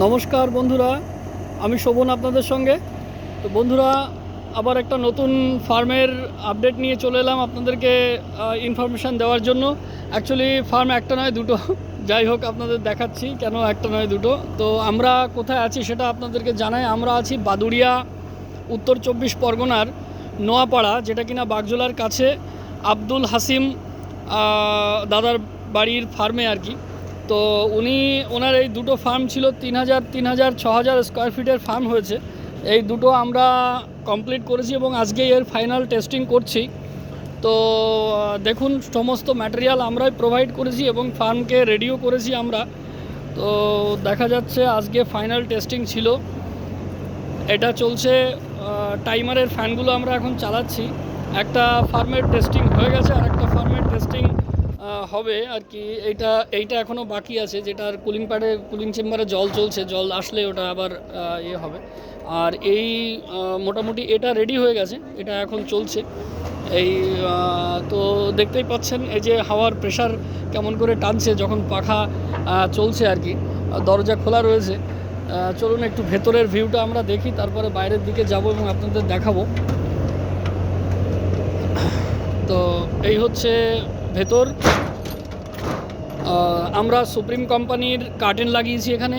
নমস্কার বন্ধুরা, আমি শোভন আপনাদের সঙ্গে। তো বন্ধুরা, আবার একটা নতুন ফার্মের আপডেট নিয়ে চলে এলাম আপনাদেরকে ইনফরমেশান দেওয়ার জন্য। অ্যাকচুয়ালি ফার্ম একটা নয়, দুটো। যাই হোক, আপনাদের দেখাচ্ছি কেন একটা নয়, দুটো। তো আমরা কোথায় আছি সেটা আপনাদেরকে জানাই। আমরা আছি বাদুড়িয়া, উত্তর চব্বিশ পরগনার নোয়াপাড়া, যেটা কিনা বাগজোলার কাছে আব্দুল হাসিম দাদার বাড়ির ফার্মে আর কি। তো উনি, ওনার এই দুটো ফার্ম ছিল, তিন হাজার তিন হাজার, ছ হাজার স্কোয়ার ফিটের ফার্ম হয়েছে। এই দুটো আমরা কমপ্লিট করেছি এবং আজকে এর ফাইনাল টেস্টিং করছি। তো, দেখুন, সমস্ত ম্যাটেরিয়াল আমরাই প্রোভাইড করেছি এবং ফার্মকে রেডিও করেছি আমরা। তো, দেখা যাচ্ছে আজকে ফাইনাল টেস্টিং ছিল। এটা চলছে টাইমারের ফ্যানগুলো আমরা এখন চালাচ্ছি। একটা ফার্মের টেস্টিং হয়ে গেছে আর একটা ফার্মের টেস্টিং হবে আর কি। এইটা এইটা এখনও বাকি আছে যেটার কুলিং প্যাডে কুলিং চেম্বারে জল চলছে, জল আসলে ওটা আবার ইয়ে হবে। আর এই মোটামুটি এটা রেডি হয়ে গেছে, এটা এখন চলছে। এই তো দেখতেই পাচ্ছেন, এই যে হাওয়ার প্রেশার কেমন করে টানছে যখন পাখা চলছে আর কি দরজা খোলা রয়েছে। চলুন একটু ভেতরের ভিউটা আমরা দেখি, তারপরে বাইরের দিকে যাব এবং আপনাদের দেখাবো। তো এই হচ্ছে ভেতর। আমরা সুপ্রিম কোম্পানির কার্টেন লাগিয়েছি এখানে।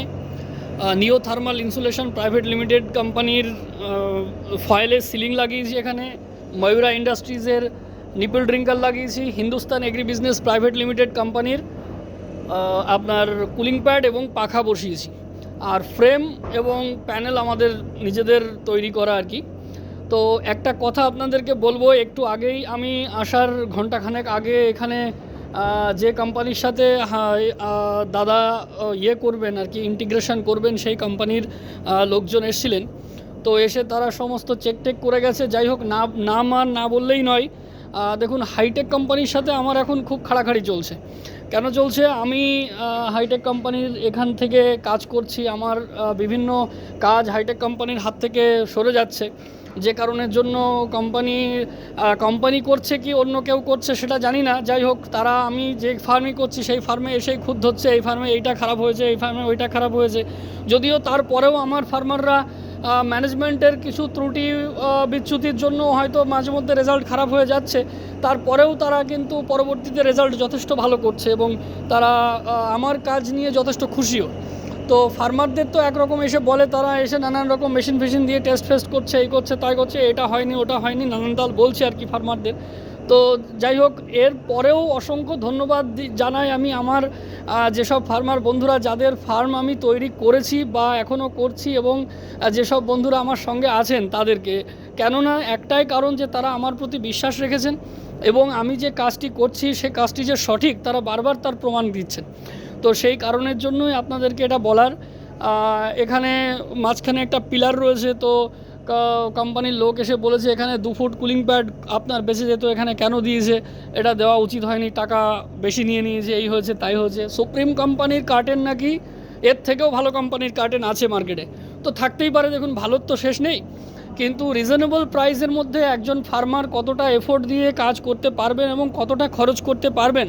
নিও থার্মাল ইনসুলেশন প্রাইভেট লিমিটেড কোম্পানির ফয়েলের সিলিং লাগিয়েছি এখানে। ময়ূরা ইন্ডাস্ট্রিজের নিপল ড্রিঙ্কার লাগিয়েছি। Hindustan agri business private limited কোম্পানির আপনার কুলিং প্যাড এবং পাখা বসিয়েছি। আর ফ্রেম এবং প্যানেল আমাদের নিজেদের তৈরি করা আর কি। তো একটা কথা আপনাদেরকে বলব, একটু আগেই আমি আসার ঘন্টাখানেক আগে এখানে যে কোম্পানির সাথে দাদা ইয়ে করবেন আর কি ইন্টিগ্রেশন করবেন সেই কোম্পানির লোকজন এসেছিলেন। তো এসে তারা সমস্ত চেক টেক করে গেছে। যাই হোক, না, নাম আর না বললেই নয়। দেখুন হাইটেক কোম্পানির সাথে আমার এখন খুব খাড়াখাড়ি চলছে। কেন চলছে? আমি হাইটেক কোম্পানির এখান থেকে কাজ করছি। আমার বিভিন্ন কাজ হাইটেক কোম্পানির হাত থেকে সরে যাচ্ছে। যে কারণের জন্য কোম্পানি কোম্পানি করছে কি অন্য কেউ করছে সেটা জানি না। যাই হোক, তারা আমি যে ফার্মই করছি সেই ফার্মে এসেই খুদ হচ্ছে এই ফার্মে এইটা খারাপ হয়েছে, এই ফার্মে ওইটা খারাপ হয়েছে। যদিও তারপরেও আমার ফার্মাররা ম্যানেজমেন্টের কিছু ত্রুটি বিচ্যুতির জন্য হয়তো মাঝে মধ্যে রেজাল্ট খারাপ হয়ে যাচ্ছে। তারপরেও তারা কিন্তু পরবর্তীতে রেজাল্ট যথেষ্ট ভালো করছে এবং তারা আমার কাজ নিয়ে যথেষ্ট খুশিও। তো ফার্মারদের তো একরকম এসে বলে তারা এসে নানান রকম মেশিন ফেশিন দিয়ে টেস্ট ফেস্ট করছে, এই করছে, তাই করছে, এটা হয়নি, ওটা হয়নি, নানান তাল বলছে আর কি ফার্মারদের তো যাই হোক, এর পরেও অসংখ্য ধন্যবাদ জানাই আমি আমার যেসব ফার্মার বন্ধুরা, যাদের ফার্ম আমি তৈরি করেছি বা এখনও করছি এবং যেসব বন্ধুরা আমার সঙ্গে আছেন তাদেরকে। কেননা একটাই কারণ যে তারা আমার প্রতি বিশ্বাস রেখেছেন এবং আমি যে কাজটি করছি, সে কাজটি যে সঠিক, তারা বারবার তার প্রমাণ দিচ্ছেন। তো সেই কারণের জন্যই আপনাদেরকে এটা বলার। এখানে মাঝখানে একটা পিলার রয়েছে, তো কোম্পানির লোক এসে বলেছে এখানে দু ফুট কুলিং প্যাড আপনার বেঁচে যেত, এখানে কেন দিয়েছে? এটা দেওয়া উচিত হয়নি, টাকা বেশি নিয়ে নিয়েছে, এই হয়েছে, তাই হয়েছে। সুপ্রিম কোম্পানির কার্টেন নাকি, এর থেকেও ভালো কোম্পানির কার্টেন আছে মার্কেটে। তো থাকতেই পারে, দেখুন, ভালোর তো শেষ নেই। কিন্তু রিজনেবল প্রাইসের মধ্যে একজন ফার্মার কতটা এফোর্ট দিয়ে কাজ করতে পারবেন এবং কতটা খরচ করতে পারবেন,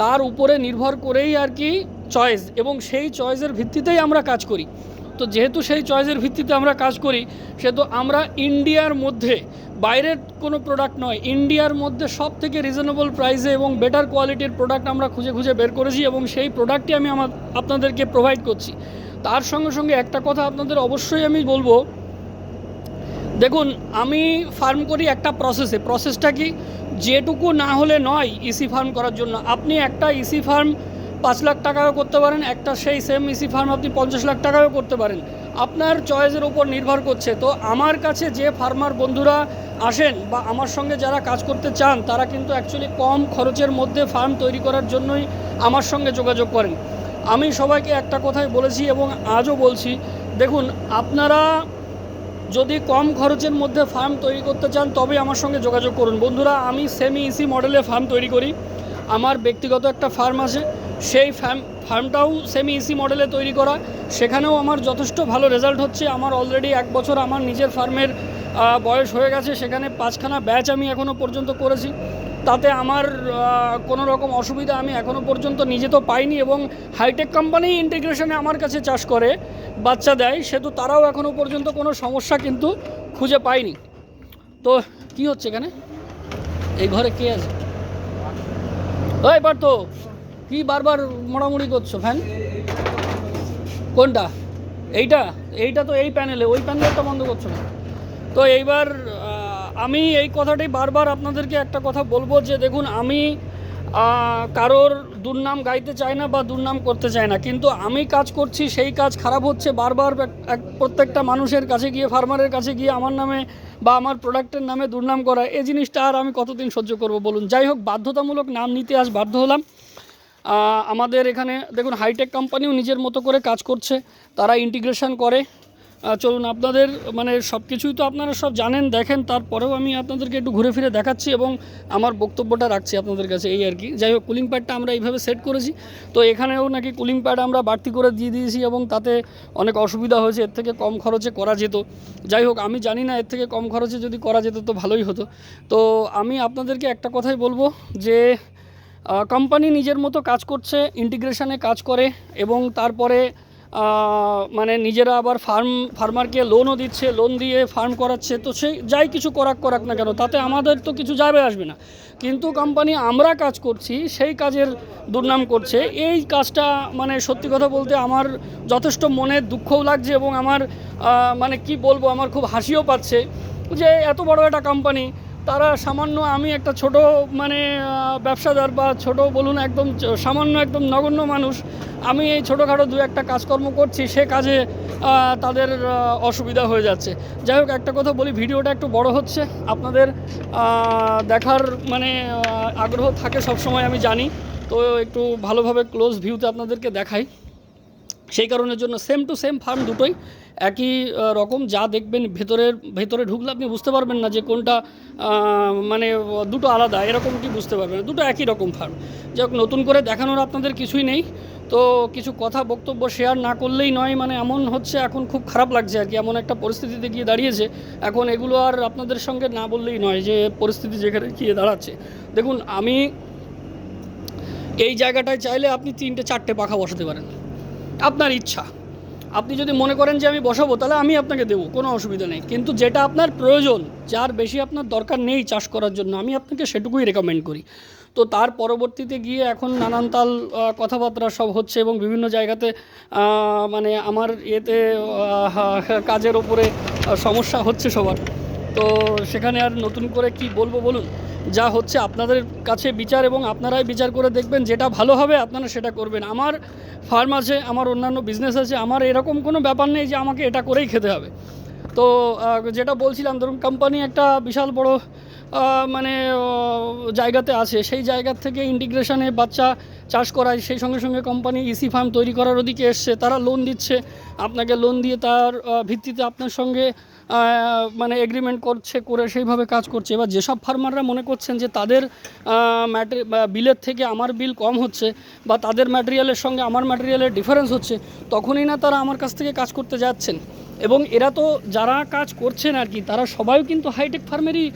তার উপরে নির্ভর করেই আর কি চয়েস এবং সেই চয়েসের ভিত্তিতেই আমরা কাজ করি। তো যেহেতু সেই চয়েসের ভিত্তিতে আমরা কাজ করি, সেহেতু আমরা ইন্ডিয়ার মধ্যে, বাইরের কোনো প্রোডাক্ট নয় ইন্ডিয়ার মধ্যে সব থেকে রিজনেবল প্রাইসে এবং বেটার কোয়ালিটির প্রোডাক্ট আমরা খুঁজে খুঁজে বের করেছি এবং সেই প্রোডাক্টই আমি আমার, আপনাদেরকে প্রোভাইড করছি। তার সঙ্গে সঙ্গে একটা কথা আপনাদের অবশ্যই আমি বলব। দেখুন, আমি ফার্ম করি একটা প্রসেসে প্রসেসটা কি? যেটুকু না হলে নয় ইসি ফার্ম করার জন্য। আপনি একটা ইসি ফার্ম পাঁচ লাখ টাকাও করতে পারেন, একটা সেই সেম ইসি ফার্ম আপনি পঞ্চাশ লাখ টাকাও করতে পারেন। আপনার চয়েসের উপর নির্ভর করছে। তো আমার কাছে যে ফার্মার বন্ধুরা আসেন বা আমার সঙ্গে যারা কাজ করতে চান, তারা কিন্তু অ্যাকচুয়ালি কম খরচের মধ্যে ফার্ম তৈরি করার জন্যই আমার সঙ্গে যোগাযোগ করেন। আমি সবাইকে একটা কথাই বলেছি এবং আজও বলছি, দেখুন, আপনারা যদি কম খরচের মধ্যে ফার্ম তৈরি করতে চান তবে আমার সঙ্গে যোগাযোগ করুন। বন্ধুরা, আমি সেমি ইসি মডেলে ফার্ম তৈরি করি। আমার ব্যক্তিগত একটা ফার্ম আছে। সেই ফার্ম ফার্মটাও সেমি ইসি মডেলে তৈরি করা। সেখানেও আমার যথেষ্ট ভালো রেজাল্ট হচ্ছে। আমার অলরেডি এক বছর আমার নিজের ফার্মের বয়স হয়ে গেছে। সেখানে পাঁচখানা ব্যাচ আমি এখনও পর্যন্ত করেছি। তাতে আমার কোনো রকম অসুবিধা আমি এখনও পর্যন্ত নিজে তো পাইনি এবং হাইটেক কোম্পানি ইন্টিগ্রেশনে আমার কাছে চাষ করে, বাচ্চা দেয়, সেহেতু তারাও এখনও পর্যন্ত কোনো সমস্যা কিন্তু খুঁজে পায়নি। তো কি হচ্ছে এখানে? এই ঘরে কে আছে? এবার তো কি বারবার মোড়ামুড়ি করছ ফ্যান কোনটা? এইটা? এইটা তো এই প্যানেলে ওই প্যানেলটা বন্ধ করছ না তো এইবার আমি এই কথাটাই বারবার আপনাদেরকে একটা কথা বলব যে, দেখুন, আমি কারোর দুর্নাম গাইতে চাই না বা দুর্নাম করতে চাই না, কিন্তু আমি কাজ করছি, সেই কাজ খারাপ হচ্ছে বারবার প্রত্যেকটা মানুষের কাছে গিয়ে ফার্মারের কাছে গিয়ে, আমার নামে বা আমার প্রোডাক্টের নামে দুর্নাম করা, এই জিনিসটা আর আমি কতদিন সহ্য করব বলুন? যাই হোক, বাধ্যতামূলক নাম নিতে আজ বাধ্য হলাম। আমাদের এখানে দেখুন হাইটেক কোম্পানিও নিজের মতো করে কাজ করছে, তারা ইন্টিগ্রেশন করে। চলুন আপনাদের মানে সব কিছুই তো আপনারা সব জানেন, দেখেন, তারপরেও আমি আপনাদেরকে একটু ঘুরে ফিরে দেখাচ্ছি এবং আমার বক্তব্যটা রাখছি আপনাদের কাছে, এই আর কি। যাই হোক কুলিং প্যাডটা আমরা এইভাবে সেট করেছি। তো এখানেও নাকি কুলিং প্যাড আমরা বাড়তি করে দিয়ে দিয়েছি এবং তাতে অনেক অসুবিধা হয়েছে, এর থেকে কম খরচে করা যেত। যাই হোক, আমি জানি না এর থেকে কম খরচে যদি করা যেত তো ভালোই হতো। তো আমি আপনাদেরকে একটা কথাই বলব যে কোম্পানি নিজের মতো কাজ করছে ইন্টিগ্রেশনে কাজ করে এবং তারপরে মানে নিজেরা আবার ফার্ম ফার্মারকে লোনও দিচ্ছে লোন দিয়ে ফার্ম করাচ্ছে। তো সেই, যাই কিছু করাক করাক না কেন, তাতে আমাদের তো কিছু যাবে, আসবে না। কিন্তু কোম্পানি আমরা কাজ করছি, সেই কাজের দুর্নাম করছে। এই কাজটা মানে সত্যি কথা বলতে আমার যথেষ্ট মনে দুঃখও লাগছে এবং আমার মানে কি বলব, আমার খুব হাসিও পাচ্ছে যে এত বড় একটা কোম্পানি তারা সামান্য আমি একটা ছোট মানে ব্যবসাদার বা ছোট বলুন একদম, সামান্য একদম নগণ্য মানুষ, আমি এই ছোটোখাটো দু একটা কাজকর্ম করছি, সে কাজে তাদের অসুবিধা হয়ে যাচ্ছে। যাই হোক, একটা কথা বলি, ভিডিওটা একটু বড় হচ্ছে। আপনাদের দেখার মানে আগ্রহ থাকে সব সময় আমি জানি। তো একটু ভালোভাবে ক্লোজ ভিউতে আপনাদেরকে দেখাই। সেই কারণের জন্য সেম টু সেম ফার্ম দুটোই একই রকম। যা দেখবেন ভেতরের, ভেতরে ঢুকলে আপনি বুঝতে পারবেন না যে কোনটা মানে দুটো আলাদা। এরকম কি বুঝতে পারবেন দুটো একই রকম ফার্ম যাই নতুন করে দেখানোর আপনাদের কিছুই নেই। তো কিছু কথা, বক্তব্য শেয়ার না করলেই নয় মানে এমন হচ্ছে এখন খুব খারাপ লাগছে আর কি। এমন একটা পরিস্থিতিতে গিয়ে দাঁড়িয়েছে। এখন এগুলো আর আপনাদের সঙ্গে না বললেই নয় যে পরিস্থিতি যেখানে গিয়ে দাঁড়াচ্ছে। দেখুন, আমি এই জায়গাটায় চাইলে আপনি তিনটে, চারটে পাখা বসাতে পারেন। আপনার ইচ্ছা। আপনি যদি মনে করেন যে আমি বসাবো, তাহলে আমি আপনাকে দেবো, কোনো অসুবিধা নেই। কিন্তু যেটা আপনার প্রয়োজন, যার বেশি আপনার দরকার নেই চাষ করার জন্য, আমি আপনাকে সেটুকুই রেকমেন্ড করি। তো তার পরবর্তীতে গিয়ে এখন নানান তাল কথাবার্তা সব হচ্ছে এবং বিভিন্ন জায়গাতে মানে আমার এতে কাজের ওপরে সমস্যা হচ্ছে সবার। তো সেখানে আর নতুন করে কি বলব বলুন? যা হচ্ছে আপনাদের কাছে বিচার এবং আপনারাই বিচার করে দেখবেন যেটা ভালো হবে আপনারা সেটা করবেন। আমার ফার্ম আছে, আমার অন্যান্য বিজনেস আছে, আমার এরকম কোনো ব্যাপার নেই যে আমাকে এটা করেই খেতে হবে। তো যেটা বলছিলাম, ধরুন কোম্পানি একটা বিশাল বড় মানে জায়গাতে আছে। সেই জায়গার থেকে ইন্টিগ্রেশনে বাচ্চা চাষ করায়, সেই সঙ্গে সঙ্গে কোম্পানি ইসি ফার্ম তৈরি করার ওদিকে এসছে, তারা লোন দিচ্ছে। আপনাকে লোন দিয়ে তার ভিত্তিতে আপনার সঙ্গে মানে এগ্রিমেন্ট করছে, করে সেইভাবে কাজ করছে। এবার যেসব ফার্মাররা মনে করছেন যে তাদের ম্যাটে বিলের থেকে আমার বিল কম হচ্ছে বা তাদের ম্যাটেরিয়ালের সঙ্গে আমার ম্যাটেরিয়ালের ডিফারেন্স হচ্ছে, তখনই না তারা আমার কাছ থেকে কাজ করতে যাচ্ছেন। এবং এরা তো যারা কাজ করছেন আর কি, তারা সবাই কিন্তু হাইটেক ফার্মেরই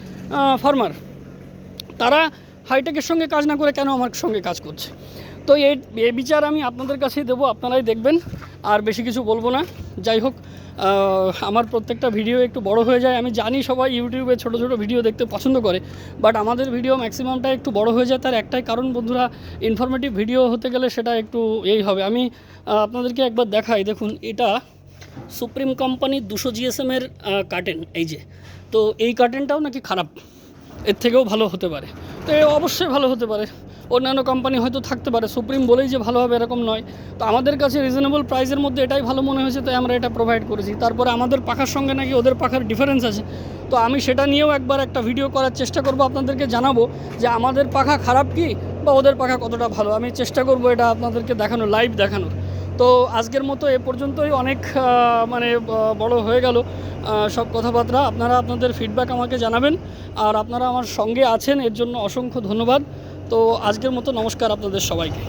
ফার্মার তারা হাইটেকের সঙ্গে কাজ না করে কেন আমার সঙ্গে কাজ করছে? তো এই বিচার আমি আপনাদের কাছেই দেবো, আপনারাই দেখবেন, আর বেশি কিছু বলব না। যাই হোক আমার প্রত্যেকটা ভিডিও একটু বড় হয়ে যায়। আমি জানি সবাই ইউটিউবে ছোট ছোট ভিডিও দেখতে পছন্দ করে বাট আমাদের ভিডিও ম্যাক্সিমামটা একটু বড় হয়ে যায় তার একটাই কারণ বন্ধুরা ইনফরমেটিভ ভিডিও হতে গেলে সেটা একটু এই হবে। আমি আপনাদেরকে একবার দেখাই, দেখুন, এটা সুপ্রিম কোম্পানির দুশো জিএসএমের কার্টেন এই যে। তো এই কার্টেনটাও নাকি খারাপ, এর থেকেও ভালো হতে পারে। তো অবশ্যই ভালো হতে পারে। অন্যান্য কোম্পানি হয়তো থাকতে পারে। সুপ্রিম বলেই যে ভালো হবে এরকম নয়। তো আমাদের কাছে রিজনেবল প্রাইসের মধ্যে এটাই ভালো মনে হয়েছে, তাই আমরা এটা প্রোভাইড করেছি। তারপরে আমাদের পাখার সঙ্গে নাকি ওদের পাখার ডিফারেন্স আছে। তো আমি সেটা নিয়েও একবার একটা ভিডিও করার চেষ্টা করব, আপনাদেরকে জানাব যে আমাদের পাখা খারাপ কি বা ওদের পাখা কতটা ভালো। আমি চেষ্টা করব এটা আপনাদেরকে দেখানো লাইভ দেখানোর। তো আজকের মতো এ পর্যন্তই। অনেক মানে বড় হয়ে গেল সব কথাবার্তা। আপনারা আপনাদের ফিডব্যাক আমাকে জানাবেন। আর আপনারা আমার সঙ্গে আছেন, এর জন্য অসংখ্য ধন্যবাদ। তো আজকের মতো নমস্কার আপনাদের সবাইকে।